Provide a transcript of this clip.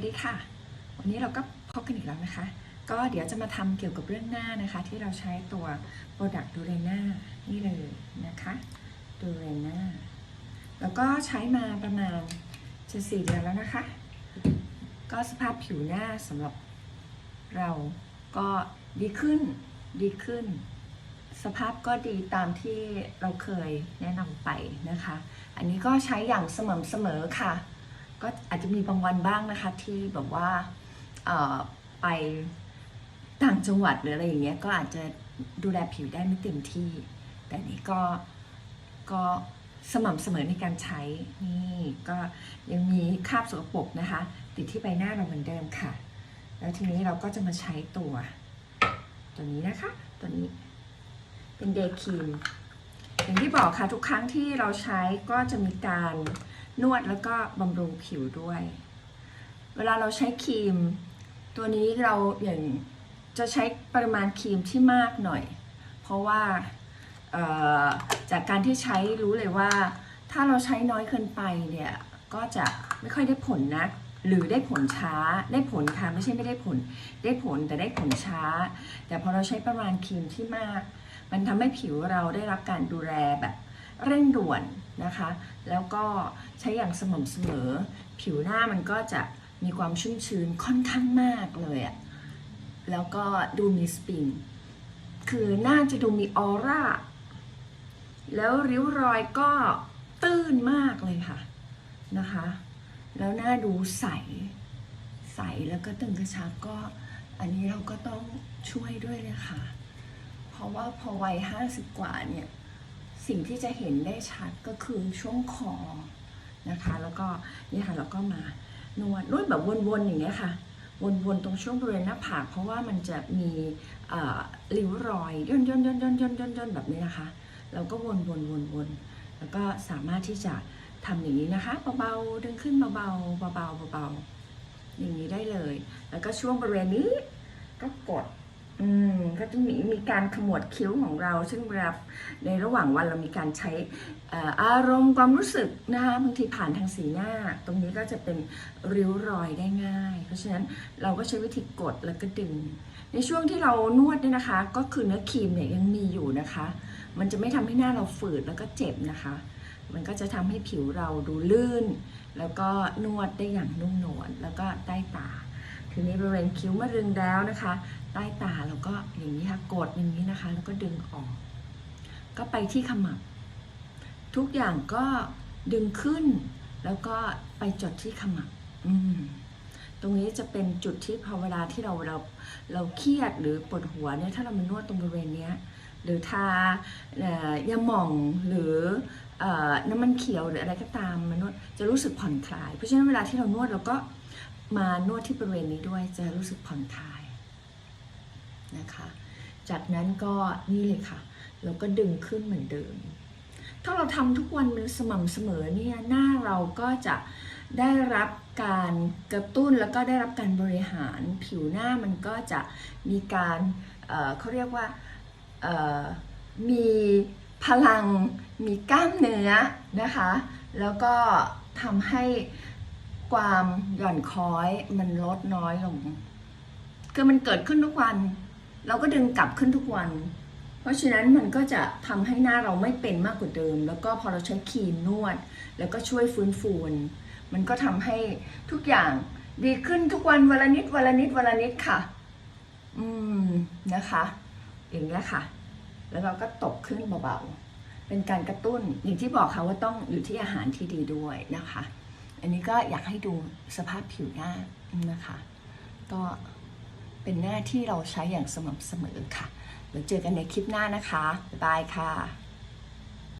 วัสดีค่ะ วันนี้เราก็พบกันอีกแล้วนะคะ ก็เดี๋ยวจะมาทำเกี่ยวกับเรื่องหน้านะคะ ที่เราใช้ตัว Product d u r e n a นี่เลยนะคะ d u r e n a แล้วก็ใช้มาประมาณจะสี่เดือนแล้วนะคะ ก็สภาพผิวหน้าสำหรับเราก็ดีขึ้นดีขึ้น สภาพก็ดีตามที่เราเคยแนะนำไปนะคะ อันนี้ก็ใช้อย่างสม่ำเสมอค่ะ ก็อาจจะมีบางวันบ้างนะคะ ที่แบบว่าไปต่างจังหวัดหรืออะไรอย่างเงี้ยก็อาจจะดูแลผิวได้ไม่เต็มที่ แต่นี้ก็ก็สม่ำเสมอในการใช้นี่ก็ยังมีคราบสกปรกนะคะ ติดที่ใบหน้าเราเหมือนเดิมค่ะ แล้วทีนี้เราก็จะมาใช้ตัว ตัวนี้นะคะ ตัวนี้เป็นเดย์ครีมอย่างที่บอกค่ะทุกครั้งที่เราใช้ก็จะมีการ นวดแล้วก็บำรุงผิวด้วย เวลาเราใช้ครีม ตัวนี้เราอย่างจะใช้ปริมาณครีมที่มากหน่อย เพราะว่าจากการที่ใช้รู้เลยว่า ถ้าเราใช้น้อยเกินไปเนี่ยก็จะไม่ค่อยได้ผลนะหรือได้ผลช้าได้ผลค่ะไม่ใช่ไม่ได้ผล ได้ผลแต่ได้ผลช้า แต่พอเราใช้ประมาณครีมที่มาก มันทำให้ผิวเราได้รับการดูแลแบบ เร่งด่วนนะคะ แล้วก็ใช้อย่างสม่ำเสมอ ผิวหน้ามันก็จะมีความชุ่มชื้นค่อนข้างมากเลยอะแล้วก็ดูมีสปริง คือหน้าจะดูมีออร่า แล้วริ้วรอยก็ตื้นมากเลยค่ะนะคะ แล้วหน้าดูใส ใสแล้วก็ตึงกระชับก็ อันนี้เราก็ต้องช่วยด้วยเลยค่ะ เพราะว่าพอวัยห้าสิบกว่าเนี่ย สิ่งที่จะเห็นได้ชัดก็คือช่วงคอนะคะ แล้วก็นี่ค่ะเราก็มานวดนวดแบบวนๆอย่างเงี้ยค่ะ วนๆตรงช่วงบริเวณหน้าผากเพราะว่ามันจะมีริ้วรอยย่นย่นย่นย่นย่นย่นย่นแบบนี้นะคะ เราก็วนวนวนวนแล้วก็สามารถที่จะทำอย่างนี้นะคะเบาๆดึงขึ้นเบาๆเบาๆเบาๆอย่างนี้ได้เลย แล้วก็ช่วงบริเวณนี้ก็กด อืมก็จะมีมีการขมวดคิ้วของเรา ซึ่งเวลาในระหว่างวันเรามีการใช้อารมณ์ความรู้สึกนะคะบางทีผ่านทางสีหน้า ตรงนี้ก็จะเป็นริ้วรอยได้ง่าย เพราะฉะนั้นเราก็ใช้วิธีกดแล้วก็ดึง ในช่วงที่เรานวดเนี่ยนะคะ ก็คือเนื้อครีมเนี่ยยังมีอยู่นะคะ มันจะไม่ทำให้หน้าเราฝืดแล้วก็เจ็บนะคะ มันก็จะทำให้ผิวเราดูลื่น แล้วก็นวดได้อย่างนุ่มนวลแล้วก็ใต้ตา ทีนี้บริเวณคิ้วมะรึงแล้วนะคะ ใต้ตาเราก็อย่างนี้ค่ะกดอย่างนี้นะคะ แล้วก็ดึงออก ก็ไปที่ขมับ ทุกอย่างก็ดึงขึ้น แล้วก็ไปจดที่ขมับ อืมตรงนี้จะเป็นจุดที่พอเวลาที่เราเราเราเครียดหรือปวดหัวเนี่ยถ้าเรามานวดตรงบริเวณเนี้ยหรือทาเอ่อยาหม่องหรือเอ่อน้ำมันเขียวหรืออะไรก็ตามมานวดจะรู้สึกผ่อนคลาย เพราะฉะนั้นเวลาที่เรานวดเราก็ มานวดที่บริเวณนี้ด้วยจะรู้สึกผ่อนคลายนะคะ จากนั้นก็นี่เลยค่ะ เราก็ดึงขึ้นเหมือนเดิม ถ้าเราทำทุกวันสม่ำเสมอเนี่ยหน้าเราก็จะได้รับการกระตุ้นแล้วก็ได้รับการบริหารผิวหน้ามันก็จะมีการเเขาเรียกว่ามีพลังมีกล้ามเนื้อนะคะ แล้วก็ทำให้ ความหย่อนคล้อยมันลดน้อยลง คือมันเกิดขึ้นทุกวัน เราก็ดึงกลับขึ้นทุกวัน เพราะฉะนั้นมันก็จะทำให้หน้าเราไม่เป็นมากกว่าเดิม แล้วก็พอเราใช้ครีมนวด แล้วก็ช่วยฟื้นฟูมันมันก็ทำให้ทุกอย่างดีขึ้นทุกวันวันละนิดวันละนิดวันละนิดค่ะ อืมนะคะ อย่างนี้ค่ะ แล้วเราก็ตบขึ้นเบาๆเป็นการกระตุ้นอย่างที่บอกค่ะว่าต้องอยู่ที่อาหารที่ดีด้วยนะคะ อันนี้ก็อยากให้ดูสภาพผิวหน้านะคะ ก็เป็นหน้าที่เราใช้อย่างสม่ำเสมอค่ะ เดี๋ยวเจอกันในคลิปหน้านะคะ บ๊ายบายค่ะ